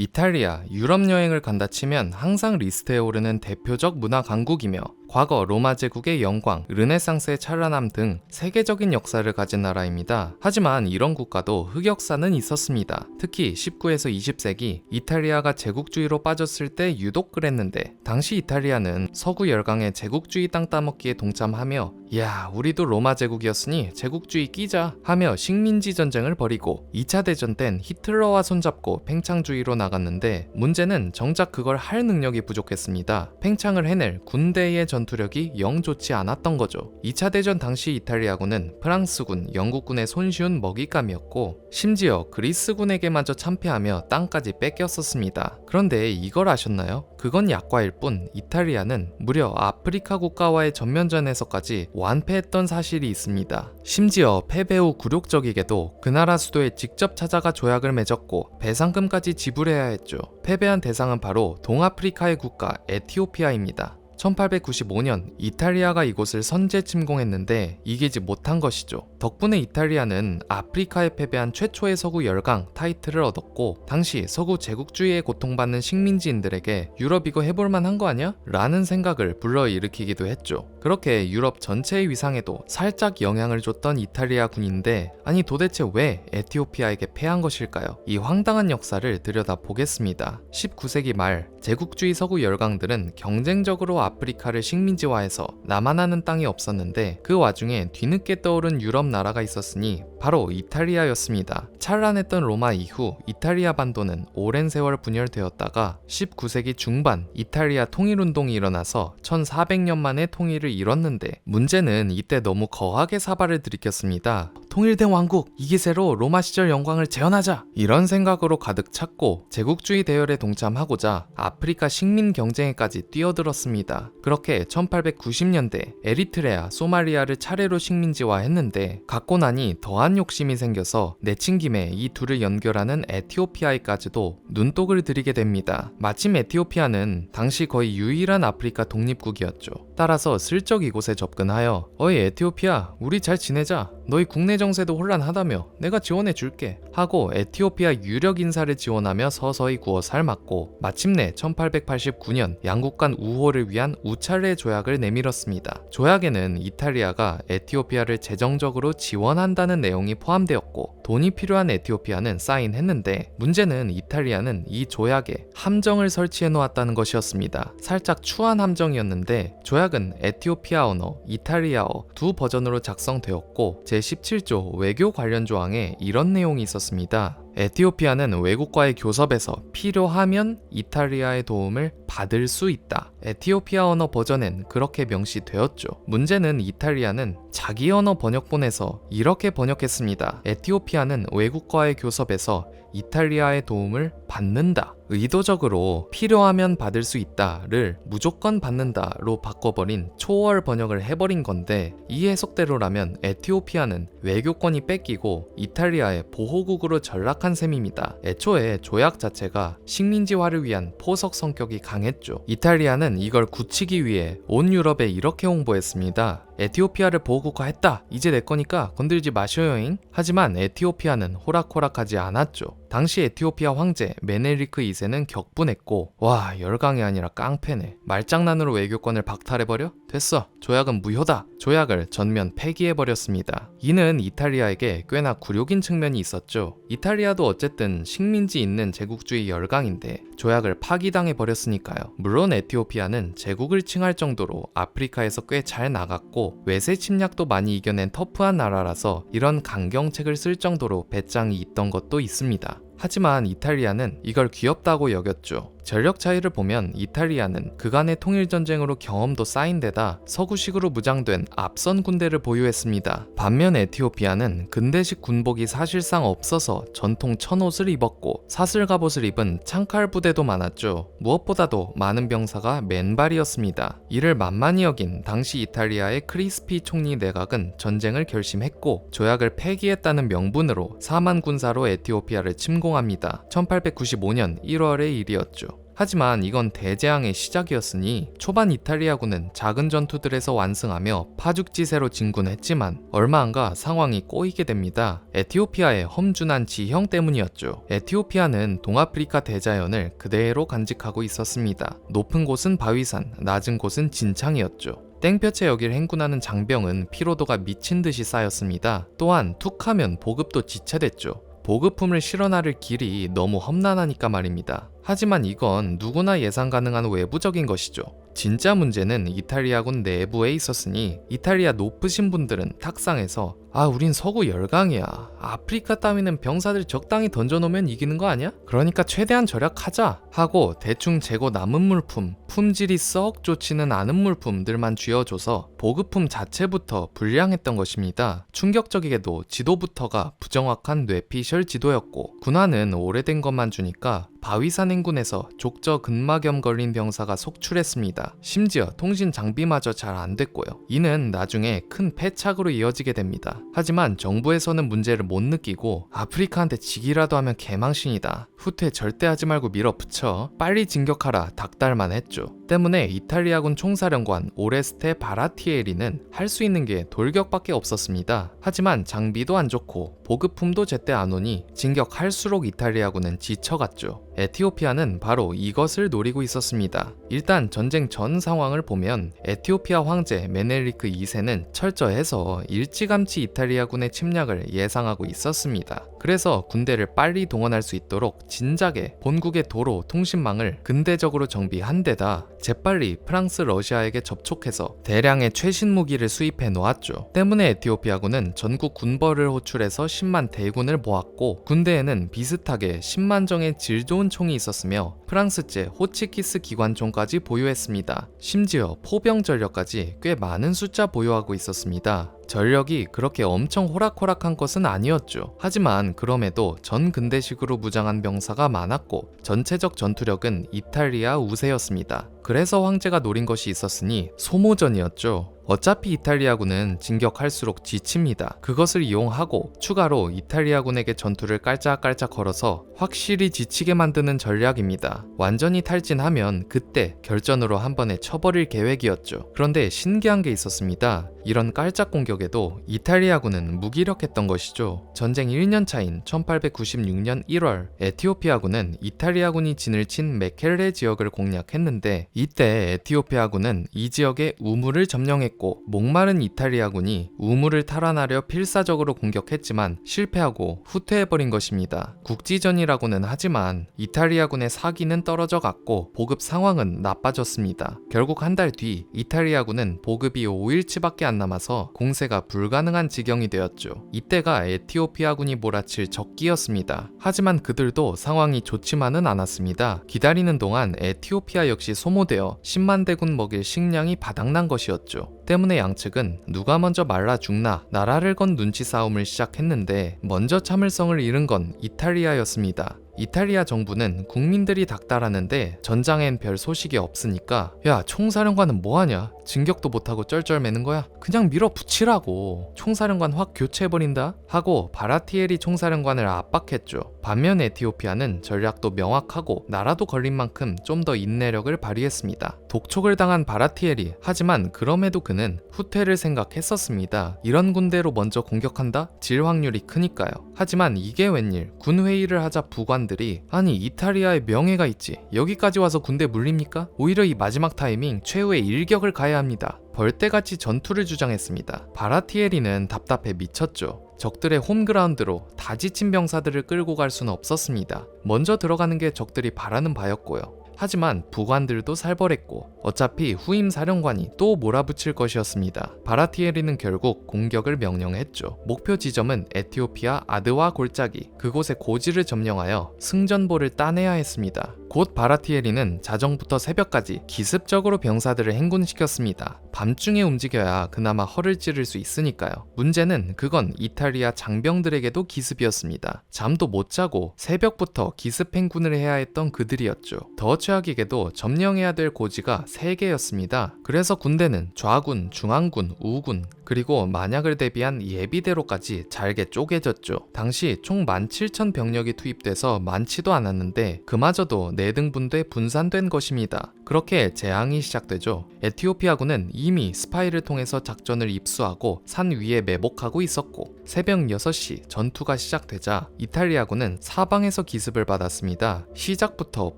이탈리아, 유럽 여행을 간다 치면 항상 리스트에 오르는 대표적 문화 강국이며 과거 로마 제국의 영광, 르네상스의 찬란함 등 세계적인 역사를 가진 나라입니다. 하지만 이런 국가도 흑역사는 있었습니다. 특히 19에서 20세기 이탈리아가 제국주의로 빠졌을 때 유독 그랬는데 당시 이탈리아는 서구 열강의 제국주의 땅 따먹기에 동참하며 야 우리도 로마 제국이었으니 제국주의 끼자 하며 식민지 전쟁을 벌이고 2차 대전 땐 히틀러와 손잡고 팽창주의로 나갔는데 문제는 정작 그걸 할 능력이 부족했습니다. 팽창을 해낼 군대의 전 투력이 영 좋지 않았던 거죠. 2차 대전 당시 이탈리아군은 프랑스군, 영국군의 손쉬운 먹잇감이었고 심지어 그리스군에게마저 참패하며 땅까지 뺏겼었습니다. 그런데 이걸 아셨나요? 그건 약과일 뿐 이탈리아는 무려 아프리카 국가와의 전면전에서까지 완패했던 사실이 있습니다. 심지어 패배 후 굴욕적이게도 그 나라 수도에 직접 찾아가 조약을 맺었고 배상금까지 지불해야 했죠. 패배한 대상은 바로 동아프리카의 국가 에티오피아입니다. 1895년 이탈리아가 이곳을 선제 침공했는데 이기지 못한 것이죠. 덕분에 이탈리아는 아프리카에 패배한 최초의 서구 열강 타이틀을 얻었고 당시 서구 제국주의에 고통받는 식민지인들에게 유럽 이거 해볼만 한거 아니야? 라는 생각을 불러일으키기도 했죠. 그렇게 유럽 전체의 위상에도 살짝 영향을 줬던 이탈리아 군인데 아니 도대체 왜 에티오피아에게 패한 것일까요? 이 황당한 역사를 들여다보겠습니다. 19세기 말 제국주의 서구 열강들은 경쟁적으로 아프리카를 식민지화해서 남한하는 땅이 없었는데 그 와중에 뒤늦게 떠오른 유럽 나라가 있었으니 바로 이탈리아였습니다. 찬란했던 로마 이후 이탈리아 반도는 오랜 세월 분열되었다가 19세기 중반 이탈리아 통일운동이 일어나서 1400년 만에 통일을 이뤘는데 문제는 이때 너무 거하게 사발을 들이켰습니다. 통일된 왕국 이 기세로 로마 시절 영광을 재현하자 이런 생각으로 가득 찼고 제국주의 대열에 동참하고자 아프리카 식민 경쟁에까지 뛰어들었습니다. 그렇게 1890년대 에리트레아, 소말리아를 차례로 식민지화했는데 갖고 나니 더한 욕심이 생겨서 내친 김에 이 둘을 연결하는 에티오피아에까지도 눈독을 들이게 됩니다. 마침 에티오피아는 당시 거의 유일한 아프리카 독립국이었죠. 따라서 슬쩍 이곳에 접근하여 어이 에티오피아 우리 잘 지내자 너희 국내 정세도 혼란하다며 내가 지원해 줄게 하고 에티오피아 유력 인사를 지원하며 서서히 구워 삶았고 마침내 1889년 양국 간 우호를 위한 우찰레 조약을 내밀었습니다. 조약에는 이탈리아가 에티오피아를 재정적으로 지원한다는 내용이 포함되었고 돈이 필요한 에티오피아는 사인했는데 문제는 이탈리아는 이 조약에 함정을 설치해 놓았다는 것이었습니다. 살짝 추한 함정이었는데 조약 은 에티오피아 언어, 이탈리아어 두 버전으로 작성되었고 제17조 외교 관련 조항에 이런 내용이 있었습니다. 에티오피아는 외국과의 교섭에서 필요하면 이탈리아의 도움을 받을 수 있다. 에티오피아 언어 버전엔 그렇게 명시되었죠. 문제는 이탈리아는 자기 언어 번역본에서 이렇게 번역했습니다. 에티오피아는 외국과의 교섭에서 이탈리아의 도움을 받는다. 의도적으로 필요하면 받을 수 있다를 무조건 받는다로 바꿔버린 초월 번역을 해버린 건데 이 해석대로라면 에티오피아는 외교권이 뺏기고 이탈리아의 보호국으로 전락 한 셈입니다. 애초에 조약 자체가 식민지화를 위한 포석 성격이 강했죠. 이탈리아는 이걸 굳히기 위해 온 유럽에 이렇게 홍보했습니다. 에티오피아를 보호국화했다. 이제 내 거니까 건들지 마셔요잉. 하지만 에티오피아는 호락호락하지 않았죠. 당시 에티오피아 황제 메넬리크 2세는 격분했고 와 열강이 아니라 깡패네 말장난으로 외교권을 박탈해버려? 됐어 조약은 무효다 조약을 전면 폐기해버렸습니다 이는 이탈리아에게 꽤나 굴욕인 측면이 있었죠 이탈리아도 어쨌든 식민지 있는 제국주의 열강인데 조약을 파기당해버렸으니까요 물론 에티오피아는 제국을 칭할 정도로 아프리카에서 꽤 잘 나갔고 외세 침략도 많이 이겨낸 터프한 나라라서 이런 강경책을 쓸 정도로 배짱이 있던 것도 있습니다 하지만 이탈리아는 이걸 귀엽다고 여겼죠. 전력 차이를 보면 이탈리아는 그간의 통일 전쟁으로 경험도 쌓인 데다 서구식으로 무장된 앞선 군대를 보유했습니다. 반면 에티오피아는 근대식 군복이 사실상 없어서 전통 천옷을 입었고 사슬 갑옷을 입은 창칼 부대도 많았죠. 무엇보다도 많은 병사가 맨발이었습니다. 이를 만만히 여긴 당시 이탈리아의 크리스피 총리 내각은 전쟁을 결심했고 조약을 폐기했다는 명분으로 4만 군사로 에티오피아를 침공합니다. 1895년 1월의 일이었죠. 하지만 이건 대재앙의 시작이었으니 초반 이탈리아군은 작은 전투들에서 완승하며 파죽지세로 진군했지만 얼마 안가 상황이 꼬이게 됩니다. 에티오피아의 험준한 지형 때문이었죠. 에티오피아는 동아프리카 대자연을 그대로 간직하고 있었습니다. 높은 곳은 바위산, 낮은 곳은 진창이었죠. 땡볕에 여길 행군하는 장병은 피로도가 미친 듯이 쌓였습니다. 또한 툭하면 보급도 지체됐죠. 보급품을 실어 나를 길이 너무 험난하니까 말입니다. 하지만 이건 누구나 예상 가능한 외부적인 것이죠. 진짜 문제는 이탈리아군 내부에 있었으니 이탈리아 높으신 분들은 탁상에서 아 우린 서구 열강이야 아프리카 따위는 병사들 적당히 던져놓으면 이기는 거 아니야? 그러니까 최대한 절약하자 하고 대충 재고 남은 물품 품질이 썩 좋지는 않은 물품들만 쥐어줘서 보급품 자체부터 불량했던 것입니다 충격적이게도 지도부터가 부정확한 뇌피셜 지도였고 군화는 오래된 것만 주니까 바위산 행군에서 족저 근막염 걸린 병사가 속출했습니다. 심지어 통신 장비마저 잘 안 됐고요. 이는 나중에 큰 패착으로 이어지게 됩니다. 하지만 정부에서는 문제를 못 느끼고 아프리카한테 지기라도 하면 개망신이다. 후퇴 절대 하지 말고 밀어붙여 빨리 진격하라 닥달만 했죠. 때문에 이탈리아군 총사령관 오레스테 바라티에리는 할 수 있는 게 돌격밖에 없었습니다. 하지만 장비도 안 좋고 보급품도 제때 안 오니 진격할수록 이탈리아군은 지쳐갔죠. 에티오피아는 바로 이것을 노리고 있었습니다. 일단 전쟁 전 상황을 보면 에티오피아 황제 메넬리크 2세는 철저해서 일찌감치 이탈리아군의 침략을 예상하고 있었습니다. 그래서 군대를 빨리 동원할 수 있도록 진작에 본국의 도로 통신망을 근대적으로 정비한 데다 재빨리 프랑스 러시아에게 접촉해서 대량의 최신 무기를 수입해 놓았죠. 때문에 에티오피아군은 전국 군벌을 호출해서 10만 대군을 모았고 군대에는 비슷하게 10만 정의 질 좋은 총이 있었으며 프랑스제 호치키스 기관총까지 보유했습니다. 심지어 포병 전력까지 꽤 많은 숫자 보유하고 있었습니다. 전력이 그렇게 엄청 호락호락한 것은 아니었죠. 하지만 그럼에도 전 근대식으로 무장한 병사가 많았고 전체적 전투력은 이탈리아 우세였습니다. 그래서 황제가 노린 것이 있었으니 소모전이었죠. 어차피 이탈리아군은 진격할수록 지칩니다. 그것을 이용하고 추가로 이탈리아군에게 전투를 깔짝깔짝 걸어서 확실히 지치게 만드는 전략입니다. 완전히 탈진하면 그때 결전으로 한 번에 쳐버릴 계획이었죠. 그런데 신기한 게 있었습니다. 이런 깔짝 공격에도 이탈리아군은 무기력했던 것이죠. 전쟁 1년 차인 1896년 1월 에티오피아군은 이탈리아군이 진을 친 메켈레 지역을 공략했는데 이때 에티오피아군은 이 지역의 우물을 점령했고 목마른 이탈리아군이 우물을 탈환하려 필사적으로 공격했지만 실패하고 후퇴해버린 것입니다. 국지전이라고는 하지만 이탈리아군의 사기는 떨어져 갔고 보급 상황은 나빠졌습니다. 결국 한 달 뒤 이탈리아군은 보급이 5일치밖에 안 남아서 공세가 불가능한 지경이 되었죠. 이때가 에티오피아군이 몰아칠 적기였습니다. 하지만 그들도 상황이 좋지만은 않았습니다. 기다리는 동안 에티오피아 역시 소모되어 10만 대군 먹일 식량이 바닥난 것이었죠. 때문에 양측은 누가 먼저 말라 죽나 나라를 건 눈치 싸움을 시작했는데 먼저 참을성을 잃은 건 이탈리아였습니다. 이탈리아 정부는 국민들이 닥달하는데 전장엔 별 소식이 없으니까 야 총사령관은 뭐하냐 진격도 못하고 쩔쩔매는 거야. 그냥 밀어붙이라고. 총사령관 확 교체해버린다 하고 바라티에리 총사령관을 압박했죠. 반면 에티오피아는 전략도 명확하고 나라도 걸린 만큼 좀 더 인내력을 발휘했습니다. 독촉을 당한 바라티에리 하지만 그럼에도 그는 후퇴를 생각했었습니다. 이런 군대로 먼저 공격한다? 질 확률이 크니까요. 하지만 이게 웬일? 군회의를 하자 부관들이 아니 이탈리아의 명예가 있지. 여기까지 와서 군대 물립니까? 오히려 이 마지막 타이밍 최후의 일격을 가야 합니다. 벌떼같이 전투를 주장했습니다. 바라티에리는 답답해 미쳤죠. 적들의 홈그라운드로 다 지친 병사들을 끌고 갈 수는 없었습니다. 먼저 들어가는 게 적들이 바라는 바였고요. 하지만 부관들도 살벌했고 어차피 후임 사령관이 또 몰아붙일 것이었습니다. 바라티에리는 결국 공격을 명령했죠. 목표 지점은 에티오피아 아드와 골짜기 그곳의 고지를 점령하여 승전보를 따내야 했습니다. 곧 바라티에리는 자정부터 새벽까지 기습적으로 병사들을 행군시켰습니다. 밤중에 움직여야 그나마 허를 찌를 수 있으니까요. 문제는 그건 이탈리아 장병들에게도 기습이었습니다. 잠도 못 자고 새벽부터 기습 행군을 해야 했던 그들이었죠. 더 최악이게도 점령해야 될 고지가 3개였습니다. 그래서 군대는 좌군, 중앙군, 우군, 그리고 만약을 대비한 예비대로까지 잘게 쪼개졌죠. 당시 총 17,000 병력이 투입돼서 많지도 않았는데 그마저도 네 내등분돼 분산된 것입니다. 그렇게 재앙이 시작되죠. 에티오피아군은 이미 스파이를 통해서 작전을 입수하고 산 위에 매복하고 있었고 새벽 6시 전투가 시작되자 이탈리아군은 사방에서 기습을 받았습니다. 시작부터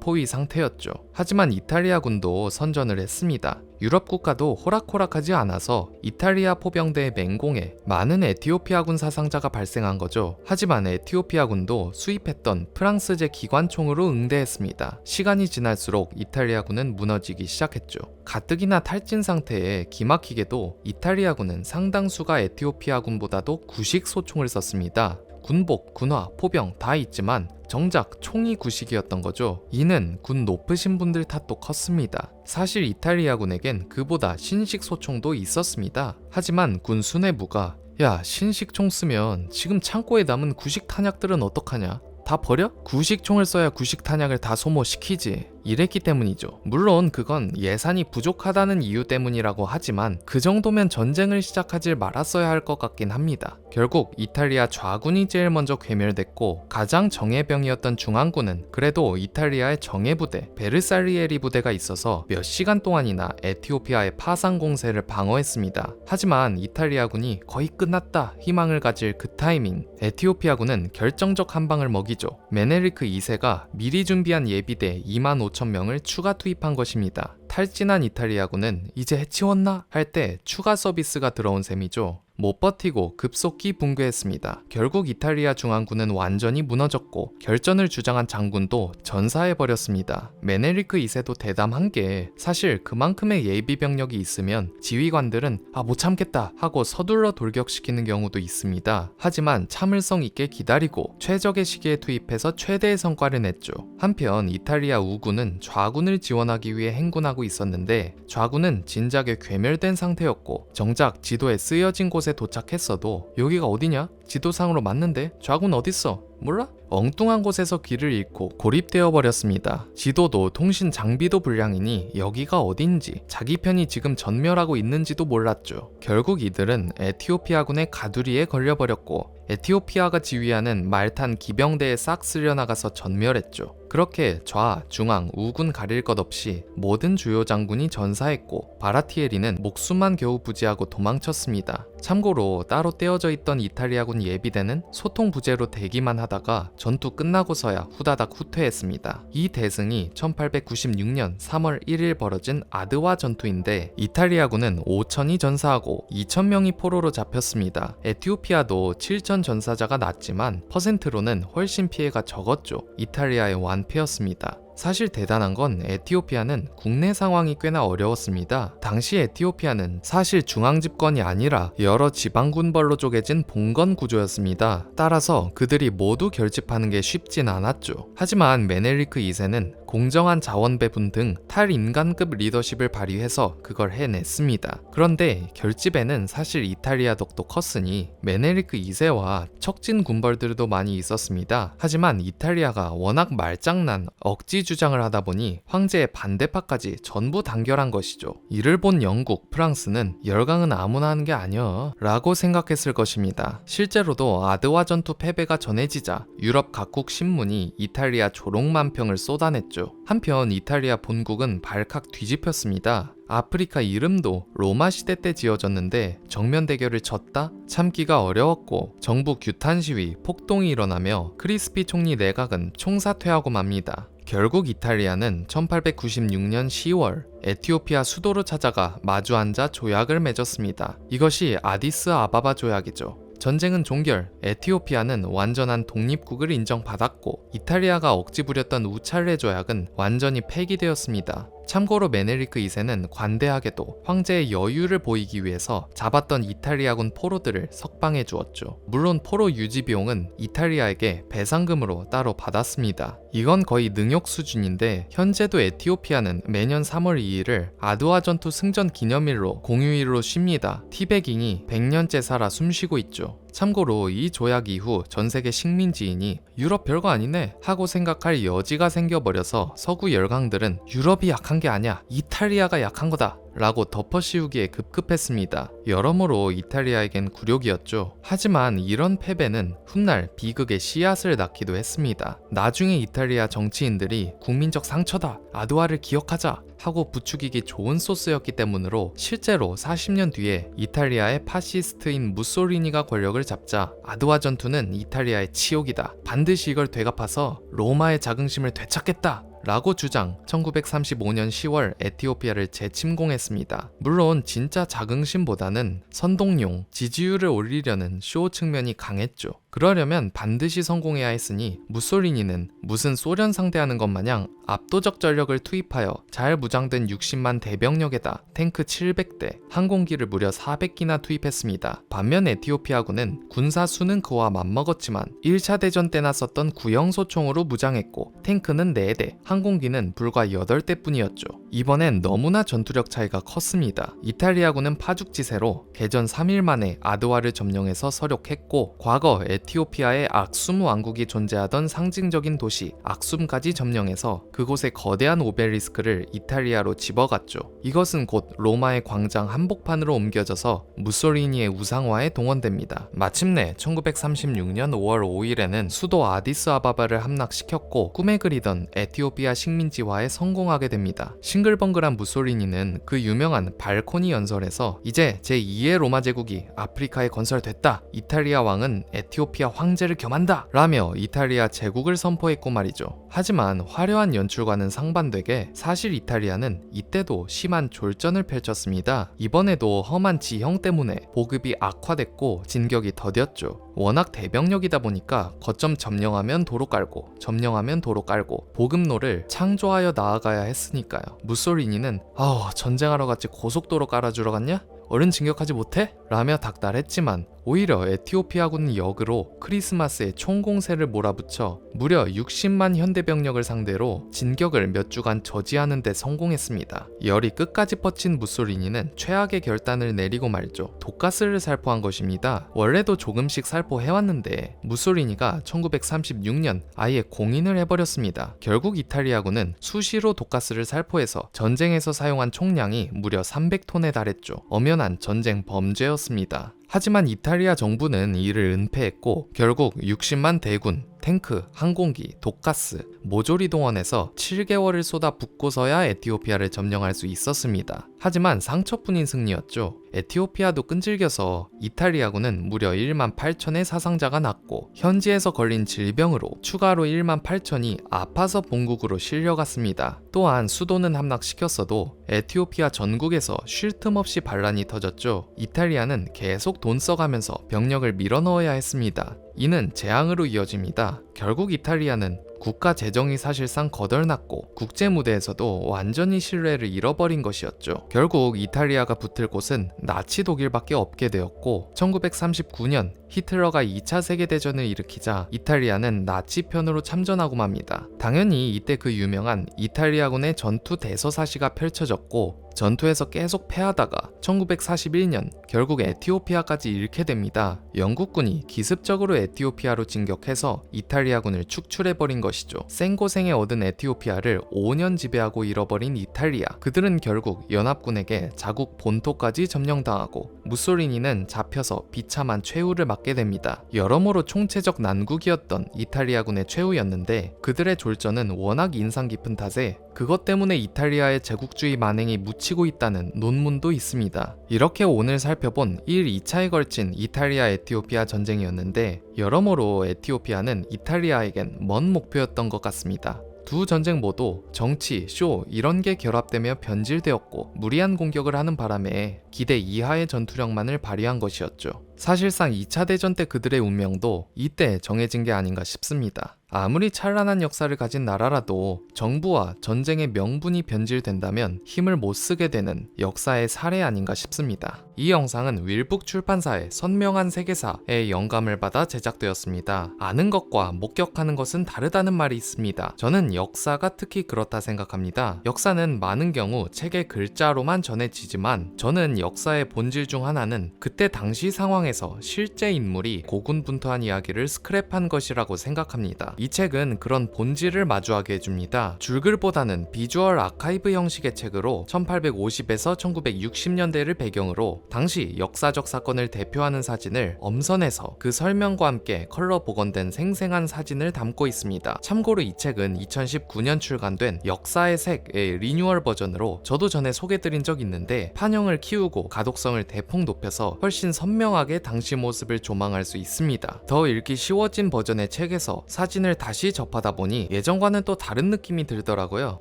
포위 상태였죠. 하지만 이탈리아군도 선전을 했습니다. 유럽 국가도 호락호락하지 않아서 이탈리아 포병대의 맹공에 많은 에티오피아군 사상자가 발생한 거죠. 하지만 에티오피아군도 수입했던 프랑스제 기관총으로 응대했습니다. 시간이 지날수록 이탈리아군은 무너지기 시작했죠. 가뜩이나 탈진 상태에 기막히게도 이탈리아군은 상당수가 에티오피아군보다도 구식 소총을 썼습니다. 군복, 군화, 포병 다 있지만 정작 총이 구식이었던 거죠. 이는 군 높으신 분들 탓도 컸습니다. 사실 이탈리아군에겐 그보다 신식 소총도 있었습니다. 하지만 군 수뇌부가 야 신식 총 쓰면 지금 창고에 남은 구식 탄약들은 어떡하냐? 다 버려? 구식 총을 써야 구식 탄약을 다 소모시키지. 이랬기 때문이죠. 물론 그건 예산이 부족하다는 이유 때문이라고 하지만 그 정도면 전쟁을 시작하질 말았어야 할 것 같긴 합니다. 결국 이탈리아 좌군이 제일 먼저 괴멸됐고 가장 정예병이었던 중앙군은 그래도 이탈리아의 정예부대 베르살리에리 부대가 있어서 몇 시간 동안이나 에티오피아의 파상 공세를 방어했습니다. 하지만 이탈리아군이 거의 끝났다 희망을 가질 그 타이밍 에티오피아군은 결정적 한 방을 먹이죠. 메네리크 2세가 미리 준비한 예비대 2만 5천 명을 추가 투입한 것입니다. 탈진한 이탈리아군은 이제 해치웠나 할 때 추가 서비스가 들어온 셈이죠. 못 버티고 급속히 붕괴했습니다. 결국 이탈리아 중앙군은 완전히 무너졌고 결전을 주장한 장군도 전사해버렸습니다. 메네리크 2세도 대담한 게 사실 그만큼의 예비 병력이 있으면 지휘관들은 아 못 참겠다 하고 서둘러 돌격시키는 경우도 있습니다. 하지만 참을성 있게 기다리고 최적의 시기에 투입해서 최대의 성과를 냈죠. 한편 이탈리아 우군은 좌군을 지원하기 위해 행군하고 있었는데 좌군은 진작에 괴멸된 상태였고 정작 지도에 쓰여진 곳에 도착했어도 여기가 어디냐? 지도상으로 맞는데 좌군 어딨어? 몰라? 엉뚱한 곳에서 길을 잃고 고립되어 버렸습니다. 지도도 통신 장비도 불량이니 여기가 어딘지 자기 편이 지금 전멸하고 있는지도 몰랐죠. 결국 이들은 에티오피아군의 가두리에 걸려버렸고 에티오피아가 지휘하는 말탄 기병대에 싹 쓸려나가서 전멸했죠. 그렇게 좌, 중앙, 우군 가릴 것 없이 모든 주요 장군이 전사했고 바라티에리는 목숨만 겨우 부지하고 도망쳤습니다. 참고로 따로 떼어져 있던 이탈리아군 예비대는 소통 부재로 대기만 하다가 전투 끝나고서야 후다닥 후퇴했습니다. 이 대승이 1896년 3월 1일 벌어진 아드와 전투인데 이탈리아군은 5천이 전사하고 2천명이 포로로 잡혔습니다. 에티오피아도 7천 전사자가 났지만 퍼센트로는 훨씬 피해가 적었죠. 이탈리아의 완패였습니다. 사실 대단한 건 에티오피아는 국내 상황이 꽤나 어려웠습니다. 당시 에티오피아는 사실 중앙 집권이 아니라 여러 지방군벌로 쪼개진 봉건 구조였습니다. 따라서 그들이 모두 결집하는 게 쉽진 않았죠. 하지만 메넬리크 2세는 공정한 자원 배분 등 탈인간급 리더십을 발휘해서 그걸 해냈습니다. 그런데 결집에는 사실 이탈리아 덕도 컸으니 메네리크 2세와 척진 군벌들도 많이 있었습니다. 하지만 이탈리아가 워낙 말장난, 억지 주장을 하다 보니 황제의 반대파까지 전부 단결한 것이죠. 이를 본 영국, 프랑스는 열강은 아무나 하는 게 아니여 라고 생각했을 것입니다. 실제로도 아드와 전투 패배가 전해지자 유럽 각국 신문이 이탈리아 조롱만평을 쏟아냈죠. 한편 이탈리아 본국은 발칵 뒤집혔습니다. 아프리카 이름도 로마 시대 때 지어졌는데 정면 대결을 졌다? 참기가 어려웠고 정부 규탄 시위, 폭동이 일어나며 크리스피 총리 내각은 총사퇴하고 맙니다. 결국 이탈리아는 1896년 10월 에티오피아 수도로 찾아가 마주 앉아 조약을 맺었습니다. 이것이 아디스 아바바 조약이죠. 전쟁은 종결, 에티오피아는 완전한 독립국을 인정받았고 이탈리아가 억지 부렸던 우찰레 조약은 완전히 폐기되었습니다. 참고로 메네리크 2세는 관대하게도 황제의 여유를 보이기 위해서 잡았던 이탈리아군 포로들을 석방해 주었죠. 물론 포로 유지 비용은 이탈리아에게 배상금으로 따로 받았습니다. 이건 거의 능욕 수준인데 현재도 에티오피아는 매년 3월 2일을 아드와 전투 승전 기념일로 공휴일로 쉽니다. 티베깅이 100년째 살아 숨쉬고 있죠. 참고로 이 조약 이후 전 세계 식민지인이 유럽 별거 아니네 하고 생각할 여지가 생겨버려서 서구 열강들은 유럽이 약한 게 아니야 이탈리아가 약한 거다 라고 덮어씌우기에 급급했습니다. 여러모로 이탈리아에겐 굴욕이었죠. 하지만 이런 패배는 훗날 비극의 씨앗을 낳기도 했습니다. 나중에 이탈리아 정치인들이 국민적 상처다, 아두아를 기억하자 하고 부추기기 좋은 소스였기 때문으로 실제로 40년 뒤에 이탈리아의 파시스트인 무솔리니가 권력을 잡자 아두아 전투는 이탈리아의 치욕이다. 반드시 이걸 되갚아서 로마의 자긍심을 되찾겠다. 라고 주장 1935년 10월 에티오피아를 재침공했습니다. 물론 진짜 자긍심보다는 선동용, 지지율을 올리려는 쇼 측면이 강했죠. 그러려면 반드시 성공해야 했으니 무솔리니는 무슨 소련 상대하는 것 마냥 압도적 전력을 투입하여 잘 무장된 60만 대병력에다 탱크 700대, 항공기를 무려 400기나 투입했습니다. 반면 에티오피아군은 군사 수는 그와 맞먹었지만 1차 대전 때나 썼던 구형소총으로 무장했고 탱크는 4대, 항공기는 불과 8대 뿐이었죠. 이번엔 너무나 전투력 차이가 컸습니다. 이탈리아군은 파죽지세로 개전 3일 만에 아드와를 점령해서 서력했고 과거 에티오피아의 악숨 왕국이 존재하던 상징적인 도시 악숨까지 점령해서 그곳의 거대한 오벨리스크를 이탈리아로 집어갔죠. 이것은 곧 로마의 광장 한복판으로 옮겨져서 무솔리니의 우상화에 동원됩니다. 마침내 1936년 5월 5일에는 수도 아디스 아바바를 함락시켰고 꿈에 그리던 에티오피아 식민지화에 성공하게 됩니다. 싱글벙글한 무솔리니는 그 유명한 발코니 연설에서 이제 제2의 로마 제국이 아프리카에 건설됐다. 이탈리아 왕은 에티오피아 황제를 겸한다. 라며 이탈리아 제국을 선포했고 말이죠. 하지만 화려한 연출과는 상반되게 사실 이탈리아는 이때도 심한 졸전을 펼쳤습니다. 이번에도 험한 지형 때문에 보급이 악화됐고 진격이 더뎠죠. 워낙 대병력이다 보니까 거점 점령하면 도로 깔고 점령하면 도로 깔고 보급로를 창조하여 나아가야 했으니까요. 무솔리니는 아우 전쟁하러 갔지 고속도로 깔아주러 갔냐? 얼른 진격하지 못해? 라며 닥달했지만 오히려 에티오피아군은 역으로 크리스마스에 총공세를 몰아붙여 무려 60만 현대병력을 상대로 진격을 몇 주간 저지하는 데 성공했습니다. 열이 끝까지 뻗친 무솔리니는 최악의 결단을 내리고 말죠. 독가스를 살포한 것입니다. 원래도 조금씩 살포해왔는데 무솔리니가 1936년 아예 공인을 해버렸습니다. 결국 이탈리아군은 수시로 독가스를 살포해서 전쟁에서 사용한 총량이 무려 300톤에 달했죠. 엄연한 전쟁 범죄였습니다. 하지만 이탈리아 정부는 이를 은폐했고 결국 60만 대군, 탱크, 항공기, 독가스, 모조리 동원해서 7개월을 쏟아 붓고서야 에티오피아를 점령할 수 있었습니다. 하지만 상처뿐인 승리였죠. 에티오피아도 끈질겨서 이탈리아군은 무려 1만 8천의 사상자가 났고 현지에서 걸린 질병으로 추가로 1만 8천이 아파서 본국으로 실려갔습니다. 또한 수도는 함락시켰어도 에티오피아 전국에서 쉴 틈 없이 반란이 터졌죠. 이탈리아는 계속 돈 써가면서 병력을 밀어넣어야 했습니다. 이는 재앙으로 이어집니다. 결국 이탈리아는 국가 재정이 사실상 거덜났고 국제 무대에서도 완전히 신뢰를 잃어버린 것이었죠. 결국 이탈리아가 붙을 곳은 나치 독일밖에 없게 되었고 1939년 히틀러가 2차 세계대전을 일으키자 이탈리아는 나치 편으로 참전하고 맙니다. 당연히 이때 그 유명한 이탈리아군의 전투 대서사시가 펼쳐졌고 전투에서 계속 패하다가 1941년 결국 에티오피아까지 잃게 됩니다. 영국군이 기습적으로 에티오피아로 진격해서 이탈리아군을 축출해버린 것이죠. 생고생에 얻은 에티오피아를 5년 지배하고 잃어버린 이탈리아. 그들은 결국 연합군에게 자국 본토까지 점령당하고 무솔리니는 잡혀서 비참한 최후를 맞게 됩니다. 여러모로 총체적 난국이었던 이탈리아군의 최후였는데 그들의 졸전은 워낙 인상 깊은 탓에 그것 때문에 이탈리아의 제국주의 만행이 묻히고 있다는 논문도 있습니다. 이렇게 오늘 살펴본 1, 2차에 걸친 이탈리아 에티오피아 전쟁이었는데 여러모로 에티오피아는 이탈리아에겐 먼 목표였던 것 같습니다. 두 전쟁 모두 정치, 쇼 이런 게 결합되며 변질되었고 무리한 공격을 하는 바람에 기대 이하의 전투력만을 발휘한 것이었죠. 사실상 2차 대전 때 그들의 운명도 이때 정해진 게 아닌가 싶습니다. 아무리 찬란한 역사를 가진 나라라도 정부와 전쟁의 명분이 변질된다면 힘을 못 쓰게 되는 역사의 사례 아닌가 싶습니다. 이 영상은 윌북 출판사의 선명한 세계사의 영감을 받아 제작되었습니다. 아는 것과 목격하는 것은 다르다는 말이 있습니다. 저는 역사가 특히 그렇다 생각합니다. 역사는 많은 경우 책의 글자로만 전해지지만 저는 역사의 본질 중 하나는 그때 당시 상황에 설명에서 실제 인물이 고군분투한 이야기를 스크랩한 것이라고 생각합니다. 이 책은 그런 본질을 마주하게 해줍니다. 줄글보다는 비주얼 아카이브 형식의 책으로 1850에서 1960년대를 배경으로 당시 역사적 사건을 대표하는 사진을 엄선해서 그 설명과 함께 컬러 복원된 생생한 사진을 담고 있습니다. 참고로 이 책은 2019년 출간된 역사의 색의 리뉴얼 버전으로 저도 전에 소개드린 적 있는데 판형을 키우고 가독성을 대폭 높여서 훨씬 선명하게 당시 모습을 조망할 수 있습니다. 더 읽기 쉬워진 버전의 책에서 사진을 다시 접하다 보니 예전과는 또 다른 느낌이 들더라고요.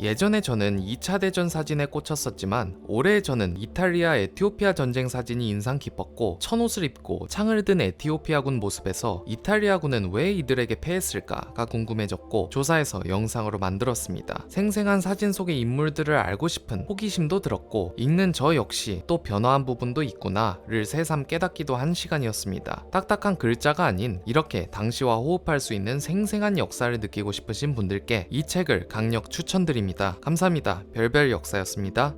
예전에 저는 2차 대전 사진에 꽂혔었지만 올해 저는 이탈리아 에티오피아 전쟁 사진이 인상 깊었고 천옷을 입고 창을 든 에티오피아군 모습에서 이탈리아군은 왜 이들에게 패했을까가 궁금해졌고 조사해서 영상으로 만들었습니다. 생생한 사진 속의 인물들을 알고 싶은 호기심도 들었고 읽는 저 역시 또 변화한 부분도 있구나를 새삼 깨닫기도 한 시간이었습니다. 딱딱한 글자가 아닌 이렇게 당시와 호흡할 수 있는 생생한 역사를 느끼고 싶으신 분들께 이 책을 강력 추천드립니다. 감사합니다. 별별 역사였습니다.